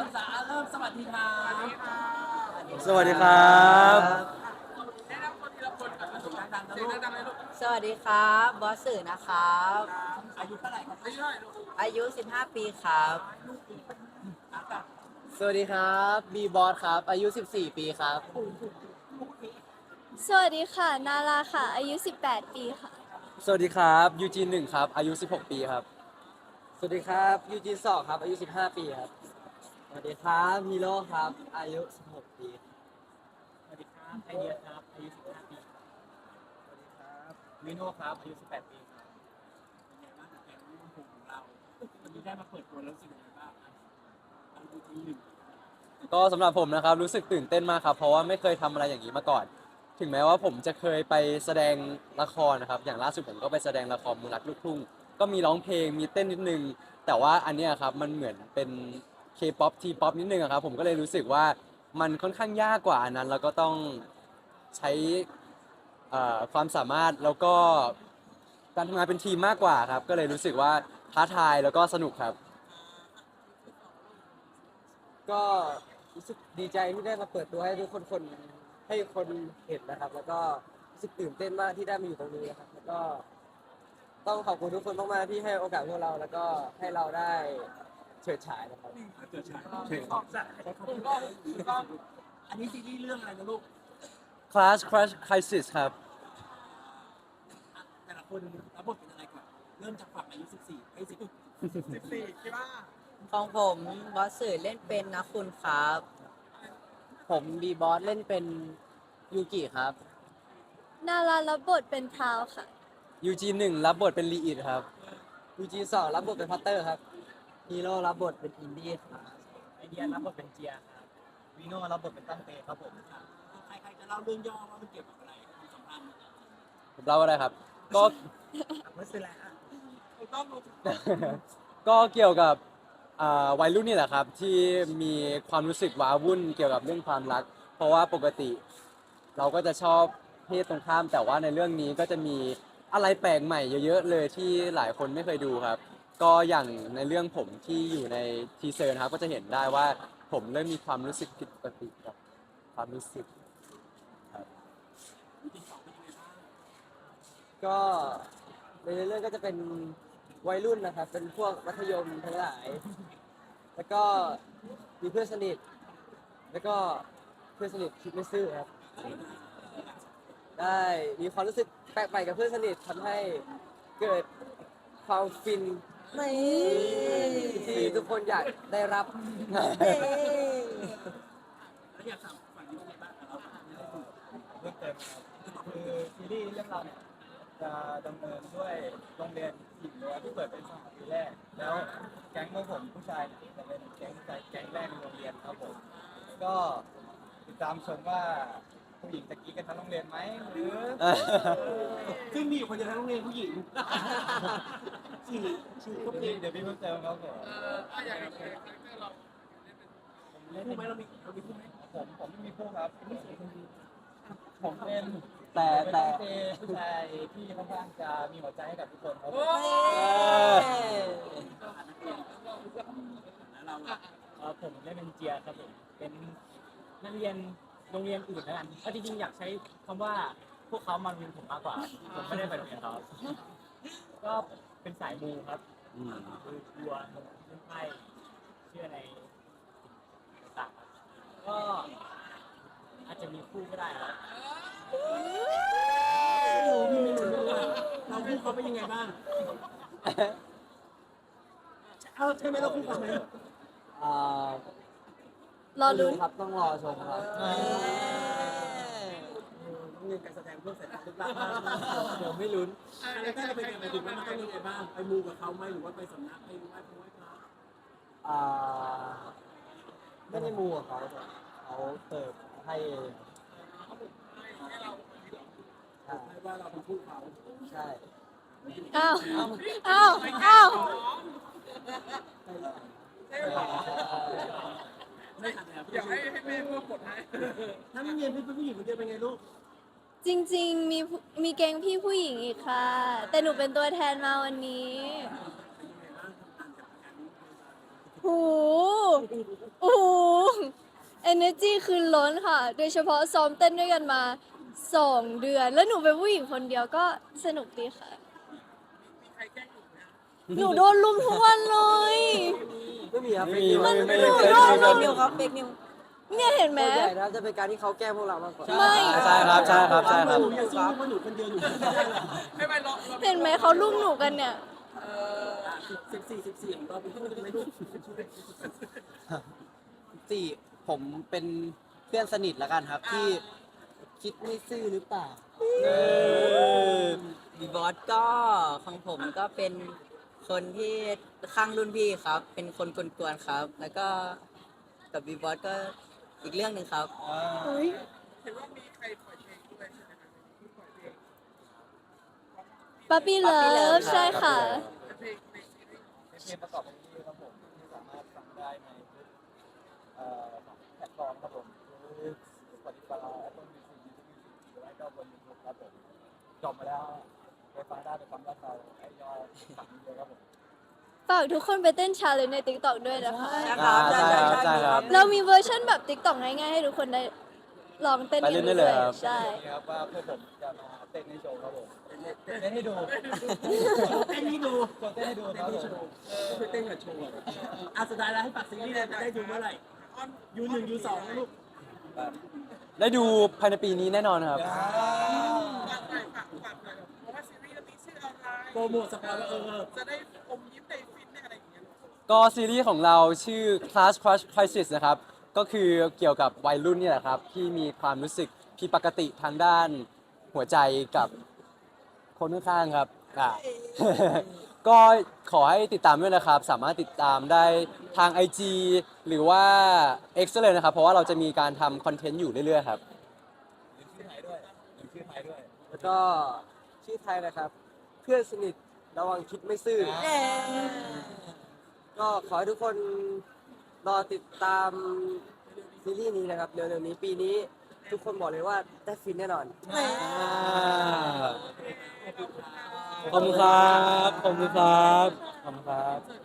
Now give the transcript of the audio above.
ภาษาเริ่มสวัสดีครับสวัสดีครับแนะนำคนทีละคนก่อนเสียงดังๆนะลูกดังๆเลยลูกสวัสดีครับบอสสื่อนะครับ อายุเท่าไหร่ครับอายุเท่าไหร่ลูกอายุ 15 ปีครับ อะกับสวัสดีครับบีบอสครับ อายุ 14 ปีครับ สวัสดีค่ะ นาราค่ะ อายุ 18 ปีค่ะ สวัสดีครับยูจีนหนึ่งครับ อายุ 16 ปีครับ สวัสดีครับยูจีนสองครับ อายุ 15 ปีครับ สวัสดีครับฮีโร่ครับ อายุ 16 ปีสวัสดีครับไอเดียครับ อายุ 15 ปีครับสวัสดีครับวิโน่ครับ อายุ 18 ปีครับเป็นไงบ้างกับแก๊งร่วมกลุ่มของเราวันนี้ได้มาเปิดตัวแล้วรู้สึกยังไงบ้างอะอายุทีหนึ่งก็สำหรับผมนะครับรู้สึกตื่นเต้นมากครับ เพราะว่าไม่เคยทำอะไรอย่างนี้มาก่อน ถึงแม้ว่าผมจะเคยไปแสดงละครนะครับ อย่างล่าสุดผมก็ไปแสดงละครมูลรักลูกทุ่ง ก็มีร้องเพลงมีเต้นนิดนึง แต่ว่าอันเนี้ยครับมันเหมือนเป็น K-POP T-POP นิดนึงอะครับผมก็เลยรู้สึกว่ามันค่อนข้างยากกว่าอันนั้น แล้วก็ต้องใช้เอ่อความสามารถแล้วก็การทำงานเป็นทีมมากกว่าครับ ก็เลยรู้สึกว่าท้าทายแล้วก็สนุกครับ ก็รู้สึกดีใจที่ได้มาเปิดตัวให้ทุกคนคนให้คนเห็นนะครับ แล้วก็รู้สึกตื่นเต้นมากที่ได้มาอยู่ตรงนี้นะครับ แล้วก็ ต้องขอบคุณทุกคนมากๆที่ให้โอกาสพวกเรา แล้วก็ให้เราได้ เฉิดฉายนะครับเกิดชายเชิญครับคุณก็คุณก็อันนี้ซีรีส์เรื่องอะไรนะลูก Class Crash Crisis ครับอะแต่ละคนรับบทเป็นอะไรก่อน เริ่มจากฝั่งอายุ14ไอ้ย10 14ใช่ป่ะของผมบอสสื่อเล่นเป็นนะคุณครับ ผมบีบอสเล่นเป็นยูกิครับ นารารับบทเป็นพราวค่ะ ยูจีหนึ่งรับบทเป็นลีอิดครับยูจีสองรับบทเป็นพัตเตอร์ครับ ฮีโร่รับบทเป็นอินดี้ครับไอเดียรับบทเป็นเจียครับวีโน่รับบทเป็นตั้งเตครับผมใครๆจะเล่าเรื่องย่อว่ามันเกี่ยวกับอะไรความสัมพันธ์ผมเล่าอะไรครับ ก็ไม่ใช่แล้วถูกต้องลูกก็เกี่ยวกับอ่าวัยรุ่นนี่แหละครับ ที่มีความรู้สึกว้าวุ่นเกี่ยวกับเรื่องความรัก เพราะว่าปกติ เราก็จะชอบเพศตรงข้าม แต่ว่าในเรื่องนี้ก็จะมีอะไรแปลกใหม่เยอะๆเลยที่หลายคนไม่เคยดูครับ ก็อย่างในเรื่องผมที่อยู่ในทีเซอร์นะครับก็จะเห็นได้ว่าผมเริ่มมีความรู้สึกผิดปกติกับความรู้สึกครับก็ในเรื่องก็จะเป็นวัยรุ่นนะครับ เป็นพวกมัธยมทั้งหลาย แล้วก็มีเพื่อนสนิท แล้วก็เพื่อนสนิทคิดไม่ซื่อครับ ได้มีความรู้สึกแปลกใหม่กับเพื่อนสนิททำให้เกิดความฟิน ที่ทุกคนอยากได้รับแล้วอยากถามฝั่งนี้เป็นไงบ้างเราเพิ่มเติมครับคือซีรีส์เรื่องเราเนี่ยจะดำเนินด้วยโรงเรียนหญิงล้วนที่เปิดเป็นสถานที่แรก แล้วแก๊งของผมผู้ชายเนี่ยจะเป็นแก๊งใจแก๊งแรกในโรงเรียนครับผมก็ติดตามชมว่า ผู้หญิงจะกรี้กันทั้งโรงเรียนไหมหรือซึ่งมีอยู่คนเดียวทั้งโรงเรียนผู้หญิงสี่ชื่อก็เดี๋เป็ยวนเดี๋ยวพี่เพิ่มเติมครับผมผมเล่นคู่ไหมเรามีเรามีคู่ไหมผมผมไม่มีคู่ครับผมเป็นแต่แต่เป็นผู้ชายที่ค่อนข้างจะมีหัวใจให้กับทุกคนครับผมแล้วเราอะเอ่อผมเล่นเป็นเจียครับผมเป็นนักเรียน โรงเรียนอื่นแล้วกันถ้าจริงๆอยากใช้คำว่าพวกเขามาเรียนผมมากกว่า ผมไม่ได้ไปโรงเรียนเขาก็เป็นสายมูครับอืมคือกลัวเรื่องไพ่เชื่อในสิ่งต่างๆครับก็อาจจะมีคู่ก็ได้ครับพี่ไม่รู้ว่าเราคู่เขาเป็นยังไงบ้าง เออใช่ไหมเราคู่เขาไหมอ่า รอลุ้น ครับต้องรอชมครับเงินการแสดงเพื่อสายตาลึกลับมากเดี๋ยวไม่ลุ้นแล้วถ้าเราไปเรียนไปถึงว่ามันต้องยังไงบ้าง ไปมูกับเขาไหมหรือว่าไปสำนักไปไหว้พระไหว้พระอ่าไม่ได้มูกับเขาแต่เขาเสิร์ฟให้เองใช่ให้ว่าเราเป็นคู่เขาใช่อ้าวอ้าวอ้าว ไม่ทันแล้วอยากให้ให้แม่พูดบทให้ถ้าไม่เรียนเป็นผู้หญิงคนเดียวเป็นไงลูกจริงๆ มีผู้มีแกงพี่ผู้หญิงอีกค่ะ แต่หนูเป็นตัวแทนมาวันนี้ หูโอ้โห energy คือล้นค่ะ โดยเฉพาะซ้อมเต้นด้วยกันมาสองเดือน แล้วหนูเป็นผู้หญิงคนเดียวก็สนุกดีค่ะหนูโดนลุมทุกวันเลย ไม่มีครับไม่มีไม่ไม่มีมีไม่ไม่มีมีเฟกนิวครับเฟกนิวเนี่ยเห็นไหมส่วนใหญ่นะจะเป็นการที่เขาแกล้งพวกเรามากกว่าไม่ ใช่ครับใช่ครับใช่ครับหนูอย่าสู้เพราะหนูคนเดียวหนูไม่ไม่รอเห็นไหมเขาลุมหนูกันเนี่ย สิบสี่สิบสี่ของเราเป็นผู้ไม่รู้สี่ผมเป็นเพื่อนสนิทแล้วกันครับ ที่คิดไม่ซื่อหรือเปล่า บีบอสก็ของผมก็เป็น คนที่ข้างรุ่นพี่ครับ เป็นคนกวนๆครับ แล้วก็กับบีบอสก็อีกเรื่องหนึ่งครับป๊ p ปี้เลิ Puppy ฟ Love ใช่ค่ะ เป็นเพลงประกอบเพลงนี้ครับผมที่สามารถฟังได้ในทุกเอ่อแพลตฟอร์มครับผมคือ Spotify Apple Music YouTube Music หรือว่าก็บน YouTube ครับผมจบมาแล้ว ไปฟังได้ไปฟังได้เราไอยอฝังเดียวครับผม ฝากทุกคนไปเต้นชาเลนใน TikTok ด้วยนะคะใช่อ่าใช่ครับใช่ครับเรามีเวอร์ชันแบบ TikTok ง่ายๆ ให้ทุกคนได้ลองเต้นกันเล่นได้เลวยครับ ใช่ นี่ครับว่าพวกผมจะมาเต้นในโชว์ครับผมเต้นให้ดูเต้นให้ดูโชว์เต้นให้ดูครับผมคือเต้นกับโชว์อะสุดท้ายแล้วให้ฝากซีรีส์เลยได้ดูเมื่อไหร่ยูหนึ่งยูสองนะลูก ได้ดูภายในปีนี้แน่นอนครับ โปรโมทสปอยล์ว่าเออก็ซีรีส์ของเราชื่อ Class Crush Crisis นะครับ ก็คือเกี่ยวกับวัยรุ่นเนี่ยแหละครับ ที่มีความรู้สึกผิดปกติทางด้านหัวใจกับคนข้างๆครับอะ ก็ขอให้ติดตามด้วยนะครับ สามารถติดตามได้ทาง IG หรือว่า X เลยนะครับ เพราะว่าเราจะมีการทำคอนเทนต์อยู่เรื่อยๆครับ ลืมชื่อไทยด้วยลืมชื่อไทยด้วย แล้วก็ชื่อไทยนะครับ เพื่อนสนิทระวังคิดไม่ซื่อก็ขอให้ทุกคนรอติดตามซีรีส์นี้นะครับเร็วๆนี้ปีนี้ทุกคนบอกเลยว่าได้ฟินแน่นอนขอบคุณครับ ขอบคุณครับ ขอบคุณครับ